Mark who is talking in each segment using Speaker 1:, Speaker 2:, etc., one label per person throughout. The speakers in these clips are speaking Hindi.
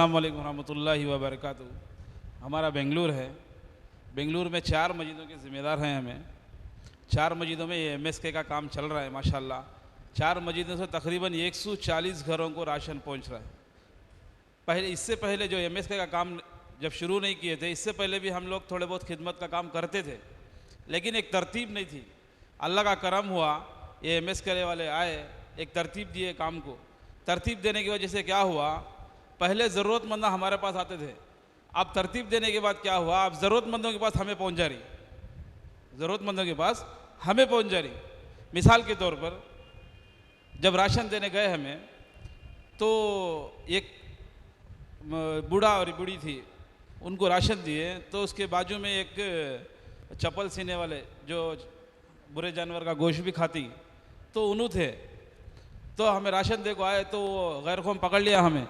Speaker 1: अस्सलाम वालेकुम रहमतुल्लाहि व हमारा बेंगलुरु है। बेंगलुरु में चार मस्जिदों के ज़िम्मेदार हैं हमें। चार मस्जिदों में एम एस के का काम चल रहा है, माशाल्लाह। चार मस्जिदों से तकरीबन 140 घरों को राशन पहुँच रहा है। पहले, इससे पहले जो एम एस के का काम जब शुरू नहीं किए थे, इससे पहले भी हम लोग थोड़े बहुत खिदमत का काम करते थे। लेकिन एक तरतीब नहीं थी। अल्लाह का करम हुआ, ये एम एस करे वाले आए, एक तरतीब दिए काम को। तरतीब देने की वजह से क्या हुआ? पहले ज़रूरतमंद हमारे पास आते थे। अब तरतीब देने के बाद क्या हुआ? अब ज़रूरतमंदों के पास हमें पहुँच जा रही। ज़रूरतमंदों के पास हमें पहुँच जा रही। मिसाल के तौर पर, जब राशन देने गए हमें तो एक बूढ़ा और बूढ़ी थी। उनको राशन दिए तो उसके बाजू में एक चप्पल सीने वाले, जो बुरे जानवर का गोश्त भी खाती तो उन्हों थे। तो हमें राशन दे को आए तो गैर कौम पकड़ लिया हमें।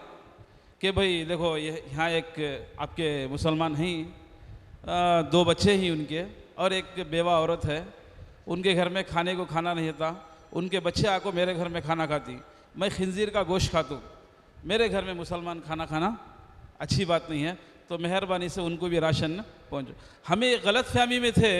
Speaker 1: कि भाई देखो, ये यहाँ एक आपके मुसलमान हैं दो बच्चे ही उनके, और एक बेवा औरत है। उनके घर में खाने को खाना नहीं था। उनके बच्चे आको मेरे घर में खाना खाती। मैं खिंजीर का गोश्त खाती मेरे घर में मुसलमान खाना खाना अच्छी बात नहीं है। तो मेहरबानी से उनको भी राशन पहुँचो। हमें गलत फहमी में थे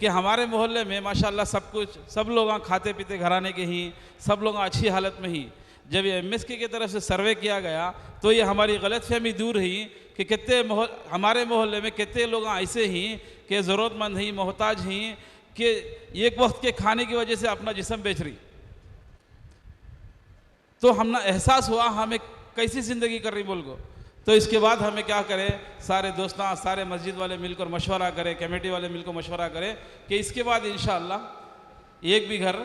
Speaker 1: कि हमारे मोहल्ले में, माशाल्लाह, सब कुछ, सब लोग खाते पीते घराने के ही, सब लोग अच्छी हालत में ही। जब एम की तरफ़ से सर्वे किया गया तो ये हमारी गलत फहमी दूर हुई कि कितने मोहल हमारे मोहल्ले में कितने लोग ऐसे ही कि ज़रूरतमंद ही, मोहताज ही, कि एक वक्त के खाने की वजह से अपना जिसम बेच रही। तो हमने एहसास हुआ, हमें कैसी ज़िंदगी कर रही बोल को तो इसके बाद हमें क्या करें? सारे दोस्तां, सारे मस्जिद वाले मिलकर मशवरा करें, कमेटी वाले मिलकर मशवरा करें कि इसके बाद इन एक भी घर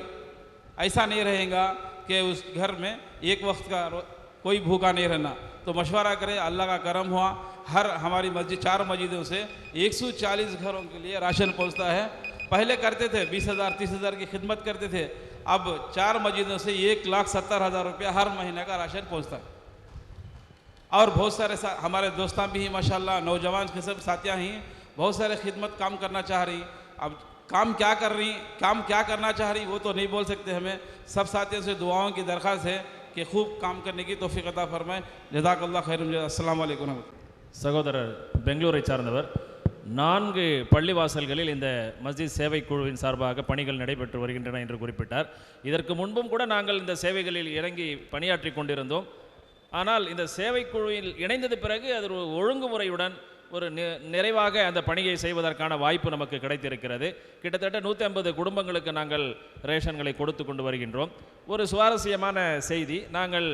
Speaker 1: ऐसा नहीं रहेगा कि उस घर में एक वक्त का कोई भूखा नहीं रहना। तो मशवरा करें, अल्लाह का करम हुआ। हर हमारी मस्जिद, चार मस्जिदों से 140 घरों के लिए राशन पहुँचता है। पहले करते थे, बीस हज़ार, तीस हज़ार की खिदमत करते थे। अब चार मस्जिदों से एक लाख सत्तर हज़ार रुपया हर महीने का राशन पहुँचता है। और बहुत सारे हमारे दोस्तां भी हैं, माशाल्लाह, नौजवान के सब साथियाँ ही। बहुत सारे खिदमत काम करना चाह रही। अब काम क्या कर रही काम क्या करना चाह रही वो तो नहीं बोल सकते हमें सब साथियों से दुआओं की दरख्वास्त है कि खूब काम करने की तोफ़ी अता फरमाए जजाकल्ला खैर अस्सलाम वालेकुम
Speaker 2: சகோதரர் பெங்களூரை சார்ந்தவர் நான்கு பள்ளிவாசல்களில் இந்த மஸ்ஜித் சேவை குழுவின் சார்பாக பணிகள் நடைபெற்று வருகின்றன என்று குறிப்பிட்டார் இதற்கு முன்பும் கூட நாங்கள் இந்த சேவைகளில் இறங்கி பணியாற்றி கொண்டிருந்தோம் ஆனால் இந்த சேவை குழுவில் இணைந்தது பிறகு அது ஒரு ஒழுங்குமுறையுடன் ஒரு நிறைவாக அந்த பணியை செய்வதற்கான வாய்ப்பு நமக்கு கிடைத்திருக்கிறது. கிட்டத்தட்ட நூற்றி ஐம்பது குடும்பங்களுக்கு நாங்கள் ரேஷன்களை கொடுத்து கொண்டு வருகின்றோம். ஒரு சுவாரஸ்யமான செய்தி. நாங்கள்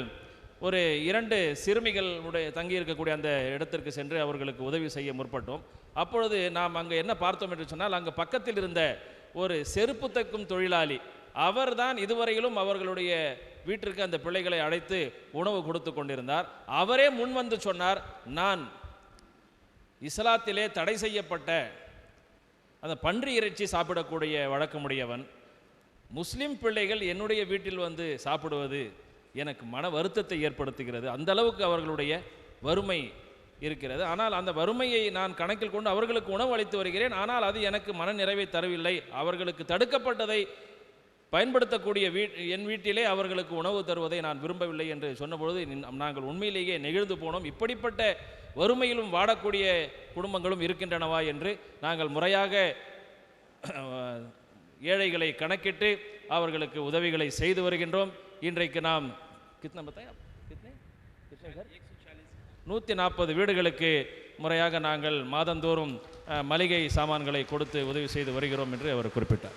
Speaker 2: ஒரு இரண்டு சிறுமிகள் உடைய தங்கி இருக்கக்கூடிய அந்த இடத்திற்கு சென்று அவர்களுக்கு உதவி செய்ய முற்பட்டோம். அப்பொழுது நாம் அங்கே என்ன பார்த்தோம் என்று சொன்னால் அங்கே பக்கத்தில் இருந்த ஒரு செருப்பு தைக்கும் தொழிலாளி அவர்தான் இதுவரையிலும் அவர்களுடைய வீட்டிற்கு அந்த பிள்ளைகளை அழைத்து உணவு கொடுத்து கொண்டிருந்தார். அவரே முன் வந்து சொன்னார் நான் இஸ்லாத்திலே தடை செய்யப்பட்ட அந்த பன்றி இறைச்சி சாப்பிடக்கூடிய வழக்கமுடையவன் முஸ்லிம் பிள்ளைகள் என்னுடைய வீட்டில் வந்து சாப்பிடுவது எனக்கு மன வருத்தத்தை ஏற்படுத்துகிறது. அந்த அளவுக்கு அவர்களுடைய வறுமை இருக்கிறது. ஆனால் அந்த வறுமையை நான் கணக்கில் கொண்டு அவர்களுக்கு உணவு அளித்து வருகிறேன். ஆனால் அது எனக்கு மன நிறைவை தரவில்லை. அவர்களுக்கு தடுக்கப்பட்டதை பயன்படுத்தக்கூடிய வீ என் வீட்டிலே அவர்களுக்கு உணவு தருவதை நான் விரும்பவில்லை என்று சொன்னபொழுது நாங்கள் உண்மையிலேயே நெகிழ்ந்து போனோம். இப்படிப்பட்ட வறுமையிலும் வாடக்கூடிய குடும்பங்களும் இருக்கின்றனவா என்று நாங்கள் முறையாக ஏழைகளை கணக்கிட்டு அவர்களுக்கு உதவிகளை செய்து வருகின்றோம். இன்றைக்கு நாம் கித்னா பத்தாயா கித்னே நூற்றி நாற்பது வீடுகளுக்கு முறையாக நாங்கள் மாதந்தோறும் மளிகை சாமான்களை கொடுத்து உதவி செய்து வருகிறோம் என்று அவர் குறிப்பிட்டார்.